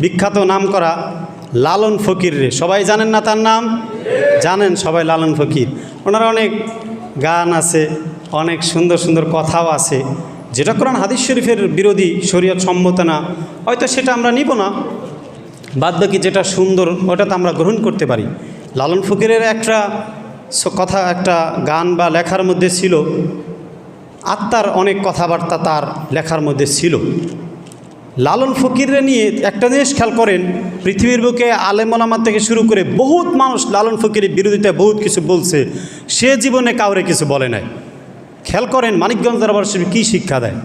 বিখ্যাত নাম করা লালন ফকির রে। সবাই জানেন না তার নাম? জানেন সবাই লালন ফকির। ওনার অনেক গান আছে, অনেক সুন্দর সুন্দর কথাও আছে। যেটা কোরআন হাদিস শরীফের বিরোধী শরীয়ত সম্মত না। হয়তো সেটা আমরা নিব না। বাদ বাকি যেটা সুন্দর ওটা তো আমরা গ্রহণ করতে পারি। লালন ফকিরের একটা কথা, একটা গান বা লেখার মধ্যে ছিল, আত্মার অনেক কথাবার্তা তার লেখার মধ্যে ছিল। লালন ফকিরে নিয়ে একটা জিনিস খেয়াল করেন, পৃথিবীর বুকে আলেমলামা থেকে শুরু করে বহুত মানুষ লালন ফকিরের বিরোধিতায় বহুত কিছু বলছে, সে জীবনে কাউরে কিছু বলে নাই। খেয়াল করেন মানিকগঞ্জ দরবার শরীফ কী শিক্ষা দেয়?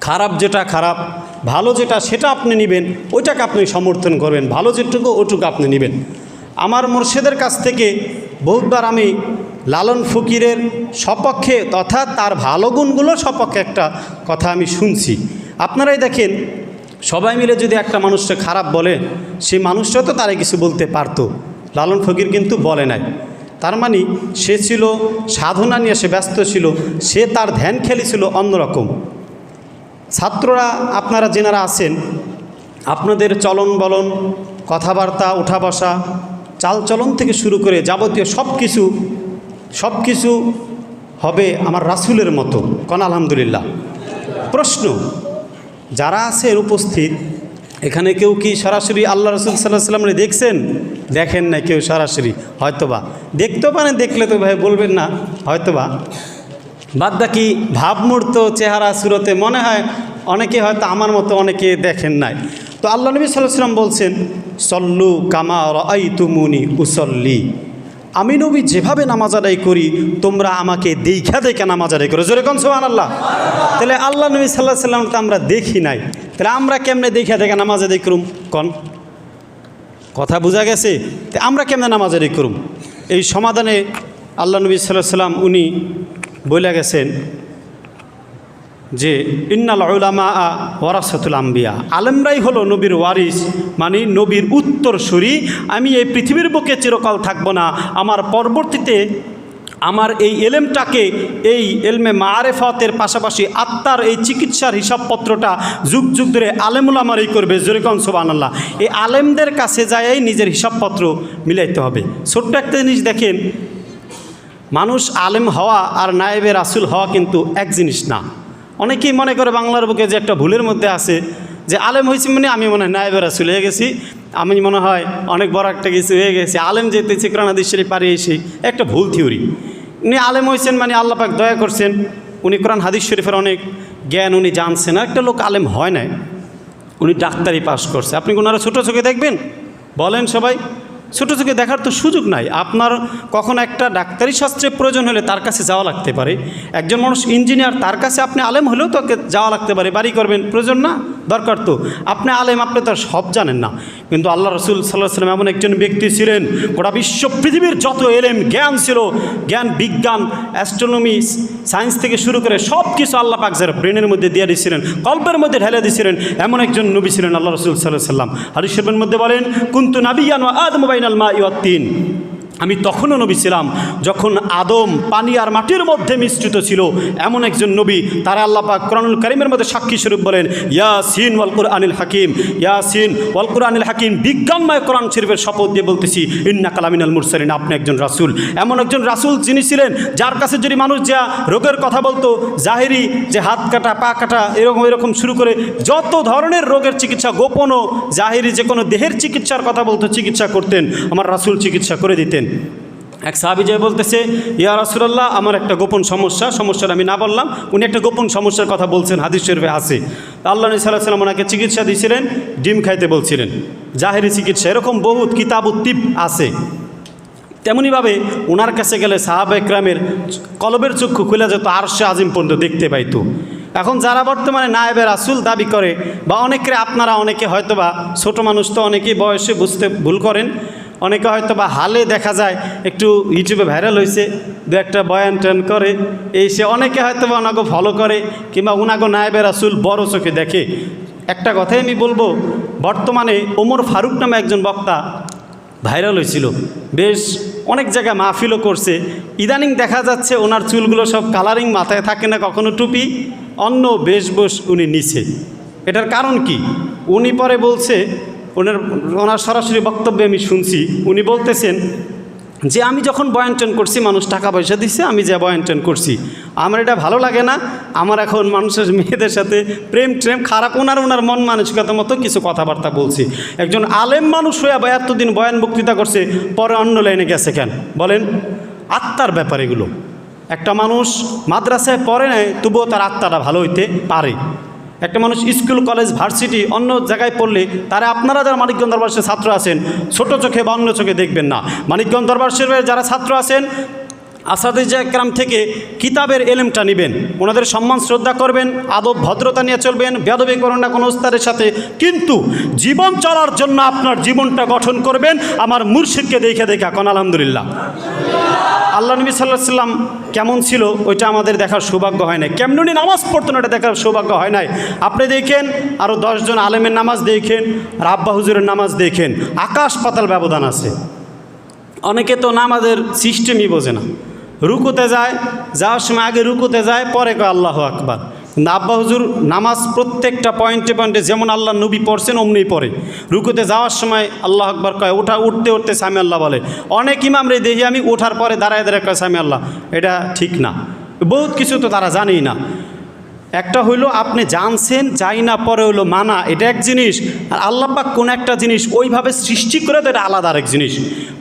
খারাপ যেটা খারাপ, ভালো যেটা সেটা আপনি নেবেন, ওইটাকে আপনি সমর্থন করবেন, ভালো যেটুকু ওটুকু আপনি নেবেন। আমার মোর্শেদের কাছ থেকে বহুতবার আমি লালন ফকিরের সপক্ষে তথা তার ভালো গুণগুলোর সপক্ষে একটা কথা আমি শুনছি। আপনারাই দেখেন সবাই মিলে যদি একটা মানুষকে খারাপ বলে, সেই মানুষটা তো তারে কিছু বলতে পারতো। লালন ফকির কিন্তু বলে নাই। তার মানে সে ছিল, সাধনা নিয়ে সে ব্যস্ত ছিল, সে তার ধ্যান খেলেছিল অন্যরকম। ছাত্ররা আপনারা যেনারা আছেন, আপনাদের চলন বলন, কথাবার্তা উঠা বসা চালচলন থেকে শুরু করে যাবতীয় সব কিছু সব কিছু হবে আমার রাসুলের মতো। কন আলহামদুলিল্লাহ। প্রশ্ন যারা আছেন উপস্থিত, এখানে কেউ কি সরাসরি আল্লাহ রসুল সাল্লাহ সাল্লামরে দেখছেন? দেখেন না কেউ সরাসরি, হয়তোবা। দেখতেও পারেন, দেখলে তো ভাই বলবেন না, হয়তোবা। বাদ বাকি ভাবমূর্ত চেহারা সুরতে মনে হয় অনেকে হয়তো আমার মতো অনেকে দেখেন নাই। তো আল্লাহ নবী সাল্লাহ সাল্লাম বলছেন, সল্লু কামা রাই তুমুনি উসল্লি। আমি নবী যেভাবে নামাজ আদায় করি, তোমরা আমাকে দেখা দেখে নামাজ আদায় করো। জোরে কম সোহান আল্লাহ তাহলে আল্লাহ নবী সাল্লাহ সাল্লাম তো আমরা দেখি নাই। তাহলে আমরা কেমনে দেখা দেখে নামাজ আদায় করুম? কন। কথা বোঝা গেছে? আমরা কেমনে নামাজ আদায় করুম? এই সমাধানে আল্লাহ নবী সাল্লাহ সাল্লাম উনি বলে গেছেন যে ইন্নাল উলামা আ ওয়ারাসাতুল আম্বিয়া। আলেমরাই হলো নবীর ওয়ারিস মানে নবীর উত্তরসূরি আমি এই পৃথিবীর বুকে চিরকাল থাকব না। আমার পরবর্তীতে আমার এই এলেমটাকে, এই এলমে মারেফতের পাশাপাশি আত্মার এই চিকিৎসার হিসাবপত্রটা যুগ যুগ ধরে আলেমুলামারই করবে। জরিকন সোবান আল্লাহ এই আলেমদের কাছে যাই নিজের হিসাবপত্র মিলাইতে হবে। ছোট্ট একটা জিনিস দেখেন, মানুষ আলেম হওয়া আর নায়েবে রাসুল হওয়া কিন্তু এক জিনিস না। অনেকেই মনে করে বাংলার বুকে যে একটা ভুলের মধ্যে আছে, যে আলেম হয়েছি মানে আমি মনে হয় নায়েবে রাসুল হয়ে গেছি, আমি মনে হয় অনেক বড় একটা কিছু হয়ে গেছি। আলেম যেতেছি কোরআনাদিশ্বরী পারে এসে একটা ভুল থিওরি। উনি আলেম হয়েছেন মানে আল্লাহ পাক দয়া করছেন, উনি কোরআন হাদিস শরীফের অনেক জ্ঞান উনি জানছেন আর একটা লোক আলেম হয় না উনি ডাক্তারি পাশ করছে। আপনি কোনারা ছোটো চোখে দেখবেন? বলেন সবাই। ছোটো চোখে দেখার তো সুযোগ নাই। আপনার কখন একটা ডাক্তারি শাস্ত্রের প্রয়োজন হলে তার কাছে যাওয়া লাগতে পারে। একজন মানুষ ইঞ্জিনিয়ার, তার কাছে আপনি আলেম হলেও তো যাওয়া লাগতে পারে। বাড়ি করবেন, প্রয়োজন না? দরকার তো। আপনি আলেম, আপনি তো সব জানেন না। কিন্তু আল্লাহ রসুল সাল্লাহ সাল্লাম এমন একজন ব্যক্তি ছিলেন, গোটা বিশ্ব পৃথিবীর যত এলেম, জ্ঞান ছিল, জ্ঞান, বিজ্ঞান অ্যাস্ট্রোনমি সায়েন্স থেকে শুরু করে সব কিছু আল্লাহ পাক যারা ব্রেনের মধ্যে দিয়ে দিয়েছিলেন, কল্পের মধ্যে ঢেলে দিয়েছিলেন, এমন একজন নবী ছিলেন আল্লাহ রসুল সাল্লাহ সাল্লাম হারিসের মধ্যে বলেন, কুন্তু নাবিয়ান আদম বাইনাল মা ইয়াত্তিন আমি তখনও নবী ছিলাম, যখন আদম পানি আর মাটির মধ্যে মিশ্রিত ছিল। এমন একজন নবী, তারা আল্লাহ পাক কোরআনুল করিমের মধ্যে সাক্ষী স্বরূপ বলেন, ইয়াসিন ওয়ালকুর আনিল হাকিম, ইয়াসিন ওয়ালকুর আনিল হাকিম, বিজ্ঞানময় কোরআন শরীফের শপথ দিয়ে বলতেছি ইন্না কালামিনাল মুরসালিন, আপনি একজন রাসূল। এমন একজন রাসূল যিনি ছিলেন, যার কাছে যদি মানুষ যা রোগের কথা বলতো, জাহেরি, যে হাত কাটা, পা কাটা, এরকম এরকম শুরু করে যত ধরনের রোগের চিকিৎসা, গোপনও জাহেরি যে কোনো দেহের চিকিৎসার কথা বলতো, চিকিৎসা করতেন, আমার রাসূল চিকিৎসা করে দিতেন। এক সাহাবি যে বলতেছে, ইয়া রাসুলাল্লাহ, আমার একটা গোপন সমস্যা, সমস্যাটা আমি না বললাম। উনি একটা গোপন সমস্যার কথা বলছেন, হাদিস শরীফে আছে। আল্লাহ নবী সাল্লাহ সাল্লাম ওনাকে চিকিৎসা দিয়েছিলেন, ডিম খাইতে বলছিলেন। জাহেরি চিকিৎসা, এরকম বহুত কিতাব উত্তিপ আছে। তেমনইভাবে ওনার কাছে গেলে সাহাবা একরামের কলবের চক্ষু খুলে যেত, আরশে আজিম পর্যন্ত দেখতে পাইতো। এখন যারা বর্তমানে নায়েবের আসুল দাবি করে, বা অনেকে আপনারা অনেকে হয়তো বা ছোটো মানুষ তো অনেকেই বয়সে বুঝতে ভুল করেন অনেকে হয়তো বা হালে দেখা যায়, একটু ইউটিউবে ভাইরাল হয়েছে দু একটা বয়ান ট্যান করে, এই সে অনেকে হয়তো বা ওনাকে ফলো করে, কিংবা উনাগো নায়েবের আসুল বড় চোখে দেখে। একটা কথাই আমি বলব, বর্তমানে ওমর ফারুক নামে একজন বক্তা ভাইরাল হয়েছিল বেশ অনেক জায়গায় মাহফিলও করছে। ইদানিং দেখা যাচ্ছে ওনার চুলগুলো সব কালারিং মাথায় থাকে না কখনো টুপি, অন্য বেশবস উনি নিছে। এটার কারণ কি? উনি পরে বলছে ওনার ওনার সরাসরি বক্তব্যে আমি শুনছি। উনি বলতেছেন যে, আমি যখন বয়ানটন করছি, মানুষ টাকা পয়সা দিচ্ছে আমি যে বয়ানটন করছি। আমার এটা ভালো লাগে না। আমার এখন মানুষের মেয়েদের সাথে প্রেম ট্রেম খারাপ, ওনার ওনার মন মানসিকতার মতো কিছু কথাবার্তা বলছি। একজন আলেম মানুষ হয়ে বা এতদিন বয়ান বক্তৃতা করছে, পরে অন্য লাইনে গেছে কেন? বলেন, আত্মার ব্যাপার এগুলো। একটা মানুষ মাদ্রাসায় পড়ে নেয় তবুও তার আত্মাটা ভালো হইতে পারে। একটা মানুষ স্কুল, কলেজ, ভার্সিটি, অন্য জায়গায় পড়লে তারা আপনারা যারা মানিকগঞ্জ দরবার ছাত্র আছেন, ছোট চোখে বা অন্য চোখে দেখবেন না। মানিকগঞ্জ দরবার যারা ছাত্র আছেন আসাদিজা একরাম থেকে কিতাবের এলেমটা নেবেন। ওনাদের সম্মান, শ্রদ্ধা করবেন, আদব, ভদ্রতা নিয়ে চলবেন বেদবি করেন না কোনো উস্তাদের সাথে। কিন্তু জীবন চলার জন্য আপনার জীবনটা গঠন করবেন আমার মুর্শিদকে দেখে দেখা কোন আলহামদুলিল্লাহ। আল্লাহ নবী সাল্লাহ সাল্লাম কেমন ছিল ওইটা আমাদের দেখার সৌভাগ্য হয় নাই। কেমনি নামাজ পড়তেন ওটা দেখার সৌভাগ্য হয় নাই। আপনি দেখেন আরও দশজন আলেমের নামাজ দেখেন, আর আব্বা হুজুরের নামাজ দেখেন, আকাশ পাতাল ব্যবধান আছে। অনেকে তো নামাজের সিস্টেমই বোঝে না। রুকুতে যায়, যাওয়ার সময় আগে রুকুতে যায়, পরে কয় আল্লাহ আকবার। কিন্তু আব্বা হুজুর নামাজ প্রত্যেকটা পয়েন্টে পয়েন্টে যেমন আল্লাহ নবী পড়ছেন অমনি পড়ে। রুকুতে যাওয়ার সময় আল্লাহ আকবর কয় ওঠা উঠতে উঠতে সামি আল্লাহ বলে। অনেক ইমাম রে দেখি আমি ওঠার পরে দাঁড়ায় দাঁড়ায় কয় সামি আল্লাহ, এটা ঠিক না। বহুত কিছু তো তারা জানেই না। একটা হইল আপনি জানছেন, যাই না, পরে হইল মানা, এটা এক জিনিস। আর আল্লাপাক কোন একটা জিনিস ওইভাবে সৃষ্টি করে তো এটা আলাদা আরেক জিনিস।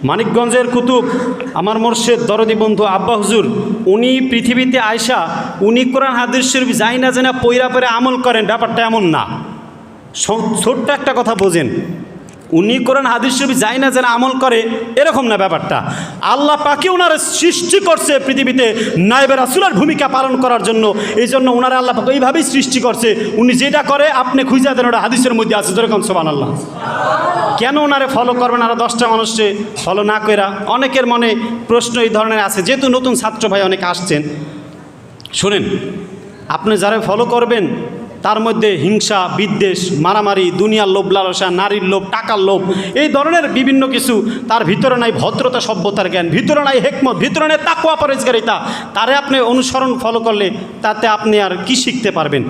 মানিকগঞ্জের কুতুব, আমার মোর্শেদ দরদি বন্ধু আব্বা হুজুর, উনি পৃথিবীতে আয়সা উনি কোরআন হাদিস শরীফ যাই না যে না পৈরা পরে আমল করেন, ব্যাপারটা এমন না। ছোট্ট একটা কথা বোঝেন। উনি কোরআন হাদিস শরীফ যাই না যেন আমল করে, এরকম না ব্যাপারটা। আল্লাহ পাকে ওনারা সৃষ্টি করছে পৃথিবীতে নাইবের রাসুলের ভূমিকা পালন করার জন্য এই জন্য ওনারা আল্লাহ পাক এইভাবেই সৃষ্টি করছে। উনি যেটা করে, আপনি খুঁজে দেন ওটা হাদিসের মধ্যে আছে যেরকম সোবান আল্লাহ কেন ওনারে ফলো করবেন আরও দশটা মানুষকে ফলো না কইরা? অনেকের মনে প্রশ্ন এই ধরনের আছে, যেহেতু নতুন ছাত্র ভাই অনেকে আসছেন। শোনেন, আপনি যারা ফলো করবেন তার মধ্যে হিংসা, বিদ্বেষ, মারামারি, দুনিয়ার লোভ লালসা, নারীর লোভ, টাকার লোভ, এই ধরনের বিভিন্ন কিছু তার ভিতরে নাই ভদ্রতা, সভ্যতার জ্ঞান, ভিতরে নাই হেকমত, ভিতরে নাই তাকুয়া পরেজগারিতা তারে আপনি অনুসরণ ফলো করলে তাতে আপনি আর কি শিখতে পারবেন?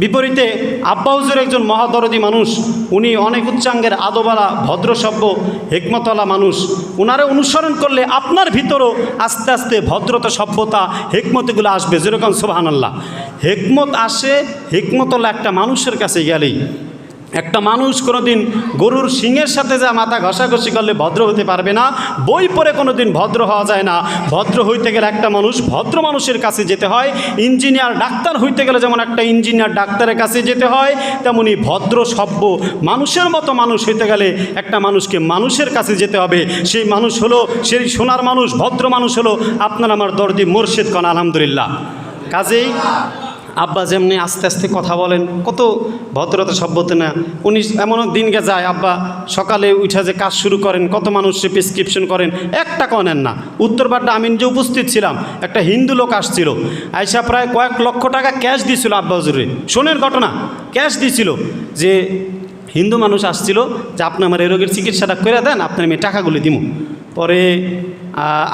বিপরীতে আব্বাউজুর একজন মহাদরদি মানুষ, উনি অনেক উচ্চাঙ্গের আদবালা, ভদ্রসভ্য হেকমতলা মানুষ। ওনারা অনুসরণ করলে আপনার ভিতরও আস্তে আস্তে ভদ্রতা, সভ্যতা, হেকমতগুলো আসবে। যেরকম সোবাহান আল্লাহ হেকমত আসে হেকমতলা একটা মানুষের কাছে গেলেই। একটা মানুষ কোনোদিন গরুর শিংয়ের সাথে যা মাথা ঘষাঘষি করলে ভদ্র হতে পারবে না, বই পড়ে কোনোদিন ভদ্র হওয়া যায় না। ভদ্র হইতে গেলে একটা মানুষ ভদ্র মানুষের কাছে যেতে হয়, ইঞ্জিনিয়ার, ডাক্তার হইতে গেলে যেমন একটা ইঞ্জিনিয়ার ডাক্তারের কাছে যেতে হয়, তেমনি ভদ্র সভ্য মানুষের মতো মানুষ হইতে গেলে একটা মানুষকে মানুষের কাছে যেতে হবে। সেই মানুষ হলো, সেই সোনার মানুষ, ভদ্র মানুষ হলো আপনার আমার দর্দি মোর্শেদ কন আলহামদুলিল্লাহ। কাজেই আব্বা যেমনি আস্তে আস্তে কথা বলেন, কত ভদ্রতা সভ্যতা না। উনি এমন দিনকে যায়, আব্বা সকালে উঠে যে কাজ শুরু করেন, কত মানুষে প্রেসক্রিপশন করেন, একটা কনেন নেন না। উত্তরপাড়টা আমি যে উপস্থিত ছিলাম, একটা হিন্দু লোক আসছিল, আইসা প্রায় কয়েক লক্ষ টাকা ক্যাশ দিয়েছিল আব্বা হুজুরে শোনেন ঘটনা ক্যাশ দিয়েছিল যে হিন্দু মানুষ আসছিল যে, আপনি আমার এই রোগের চিকিৎসাটা করে দেন, আপনার আমি টাকাগুলি দিব পরে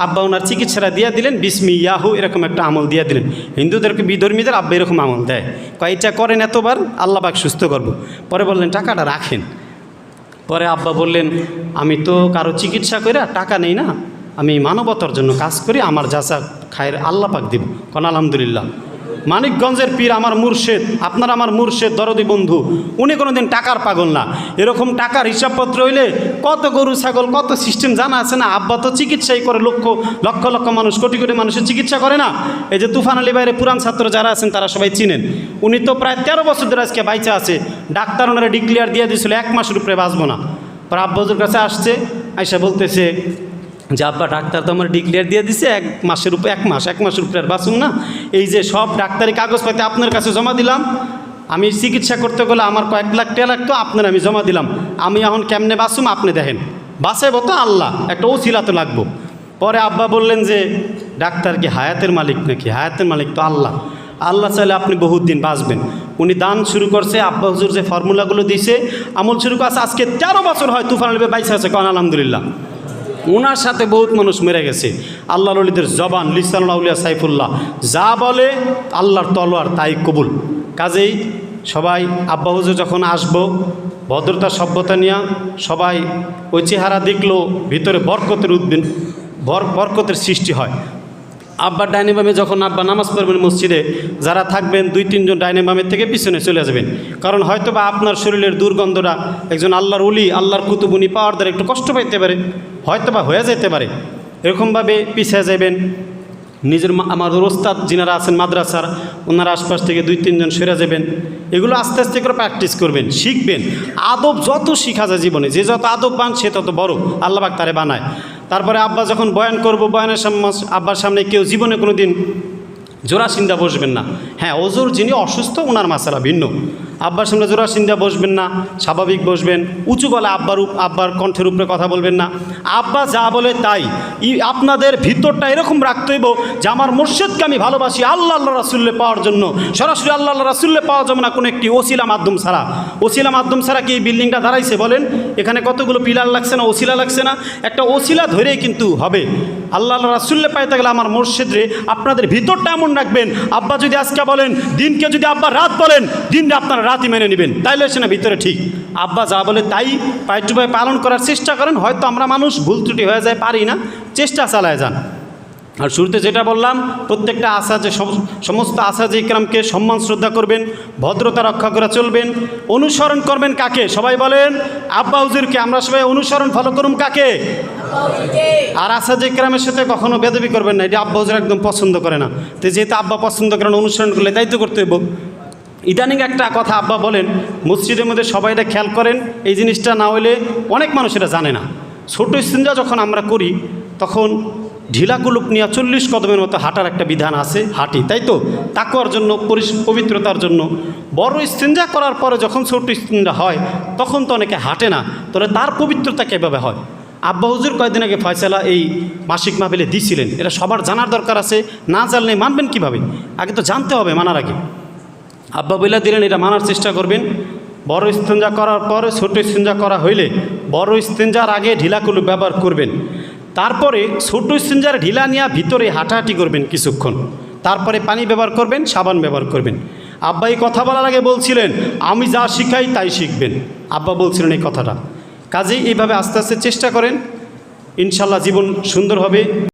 আব্বা ওনার চিকিৎসাটা দিয়ে দিলেন বিসমি ইয়াহু এরকম একটা আমল দিয়ে দিলেন। হিন্দুদেরকে বিধর্মীদের আব্বা এরকম আমল দেয়। কয়েকটা করেন এতবার, আল্লাহ পাক সুস্থ করব। পরে বললেন, টাকাটা রাখেন। পরে আব্বা বললেন, আমি তো কারও চিকিৎসা করে টাকা নেই না, আমি মানবতার জন্য কাজ করি, আমার যাচা খায়ের আল্লাপাক দিব। কন, আলহামদুলিল্লাহ। মানিকগঞ্জের পীর আমার মুর্শেদ, আপনার আমার মুর্শেদ দরদি বন্ধু, উনি কোনো দিন টাকার পাগল না। এরকম টাকার হিসাবপত্র হইলে কত গরু, ছাগল, কত সিস্টেম জানা আছে না? আব্বা তো চিকিৎসাই করে, লক্ষ লক্ষ লক্ষ মানুষ, কোটি কোটি মানুষের চিকিৎসা করে না? এই যে তুফান আলী বাইরে পুরান ছাত্র যারা আছেন, তারা সবাই চিনেন। উনি তো প্রায় তেরো বছর ধরে আজকে বাইচা আছে। ডাক্তার ওনারা ডিক্লিয়ার দিয়ে দিয়েছিল, এক মাসের উপরে বাঁচবো না। পরে আব্বাজুর কাছে আসছে, আইসা বলতেছে যে আব্বা ডাক্তার তো আমার ডিক্লেয়ার দিয়ে দিছে, এক মাসের উপরে এক মাস, এক মাসের উপরে আর বাঁচুন না। এই যে সব ডাক্তারি কাগজপাতি আপনার কাছে জমা দিলাম। আমি চিকিৎসা করতে গেলে আমার কয়েক লাখ টাকা লাগতো, আপনার আমি জমা দিলাম। আমি এখন কেমনে বাঁচুম আপনি দেখেন। বাঁচাইব তো আল্লাহ, একটা ওসিলা তো লাগবো। পরে আব্বা বললেন যে, ডাক্তার কি হায়াতের মালিক নাকি? হায়াতের মালিক তো আল্লাহ। আল্লাহ চাইলে আপনি বহুত দিন বাঁচবেন। উনি দান শুরু করছে, আব্বা হুজুর যে ফর্মুলাগুলো দিছে, আমল শুরু করছে, আজকে তেরো বছর হয়, তুফান বাইসে আছে, কন আলহামদুলিল্লাহ। ওনার সাথে বহুত মানুষ মেরে গেছে। আল্লাহ ললিদের জবান লিসানুল্লাহ সাইফুল্লাহ, যা বলে আল্লাহর তলোয়ার তাই কবুল। কাজেই সবাই আব্বা হুজুর যখন আসব, ভদ্রতা, সভ্যতা নিয়ে সবাই ওই চেহারা দেখল, ভিতরে বরকতের উদ্দিন বর বরকতের সৃষ্টি হয়। আব্বার ডাইনে বামে যখন আব্বা নামাজ পড়বেন মসজিদে, যারা থাকবেন দুই, তিনজন ডাইনে বামের থেকে পিছনে চলে যাবেন। কারণ হয়তো বা আপনার শরীরের দুর্গন্ধটা একজন আল্লাহর উলি আল্লাহর কুতুবুনি পাওয়ার দ্বারা একটু কষ্ট পাইতে পারে হয়তো বা হয়ে যেতে পারে। এরকমভাবে পিছিয়ে যাবেন। নিজের আমার ওস্তাদ যিনারা আছেন মাদ্রাসার, ওনারা আশপাশ থেকে দুই, তিনজন সেরে যাবেন। এগুলো আস্তে আস্তে করে প্র্যাকটিস করবেন, শিখবেন। আদব যত শিখা যায় জীবনে, যে যত আদব পান সে তত বড়। আল্লাহবাক তারে বানায়। তারপরে আব্বা যখন বয়ান করব, বয়ানের আব্বার সামনে কেউ জীবনে কোনো দিন জোড়াসিন্দা বসবেন না। হ্যাঁ অজুর যিনি অসুস্থ ওনার মাসালা ভিন্ন। আব্বার সামনে জোড়াসিন্দা বসবেন না, স্বাভাবিক বসবেন। উঁচু গলা আব্বার আব্বার কণ্ঠের উপরে কথা বলবেন না। আব্বা যা বলে তাই। আপনাদের ভিতরটা এরকম রাখতে হইব যে আমার মুর্শিদকে আমি ভালোবাসি আল্লাহ আল্লাহ রাসুল্লে পাওয়ার জন্য। সরাসরি আল্লাহ আল্লাহ রাসুল্লে পাওয়া যাবে না কোনো একটি ওসিলা মাধ্যম ছাড়া। ওসিলা মাধ্যম ছাড়া কি এই বিল্ডিংটা দাঁড়াইছে বলেন? এখানে কতগুলো পিলার লাগছে না, ওসিলা লাগছে না? একটা ওসিলা ধরেই কিন্তু হবে। আল্লাহ আল্লাহ রাসুল্লে পাইতে গেলে আমার মসজিদরে আপনাদের ভিতরটা এমন রাখবেন, আব্বা যদি আজকে বলেন, দিনকে যদি আব্বা রাত বলেন দিনটা আপনারা রাতই মেনে নেবেন। তাইলে না ভিতরে ঠিক। আব্বা যা বলে তাই পায়ে পালন করার চেষ্টা করেন, হয়তো আমরা মানুষ ভুল ত্রুটি হয়ে যায়, পারি না, চেষ্টা চালায় যান। আর শুরুতে যেটা বললাম, প্রত্যেকটা আশা যে সম- সমস্ত আশা যে ইকরামকে সম্মান, শ্রদ্ধা করবেন, ভদ্রতা রক্ষা করে চলবেন, অনুসরণ করবেন কাকে? সবাই বলেন, আব্বা হুজুরকে, আমরা সবাই অনুসরণ ফলো করুন কাকে? আর আশা যে ইকরামের সাথে কখনো বেদবি করবেন না, এটা আব্বা হুজুর একদম পছন্দ করে না। তো যেহেতু আব্বা পছন্দ করেন অনুসরণ করলে দায়িত্ব করতে হইব। ইদানিং একটা কথা আব্বা বলেন, মসজিদের মধ্যে সবাই এটা খেয়াল করেন, এই জিনিসটা না হলে অনেক মানুষ এটা জানে না। ছোটো ইস্তিনজা যখন আমরা করি, তখন ঢিলা কুলুপ নিয়ে চল্লিশ কদমের মতো হাঁটার একটা বিধান আছে, হাঁটি, তাই তো? তাকুয়ার জন্য পবিত্রতার জন্য। বড় ইস্তিনজা করার পরে যখন ছোট ইস্তিনজা হয়, তখন তো অনেকে হাঁটে না। তাহলে তার পবিত্রতা কীভাবে হয়? আব্বা হুজুর কয়েকদিন আগে ফয়সালা এই মাসিক মাহফিলে দিছিলেন। এটা সবার জানার দরকার আছে। না জানলে মানবেন কীভাবে? আগে তো জানতে হবে মানার আগে। আব্বা বইলা দিলেন, এটা মানার চেষ্টা করবেন। বড় ইস্তেঞ্জা করার পরে ছোট ইস্তেঞ্জা করা হইলে বড় ইস্তেঞ্জার আগে ঢিলাকুলু ব্যবহার করবেন। তারপরে ছোট সিঞ্জার ঢিলা নিয়ে ভিতরে হাঁটাহাঁটি করবেন কিছুক্ষণ। তারপরে পানি ব্যবহার করবেন, সাবান ব্যবহার করবেন। আব্বা এই কথা বলার আগে বলছিলেন, আমি যা শিখাই তাই শিখবেন। আব্বা বলছিলেন এই কথাটা। কাজেই এইভাবে আস্তে আস্তে চেষ্টা করেন। ইনশাল্লাহ জীবন সুন্দর হবে।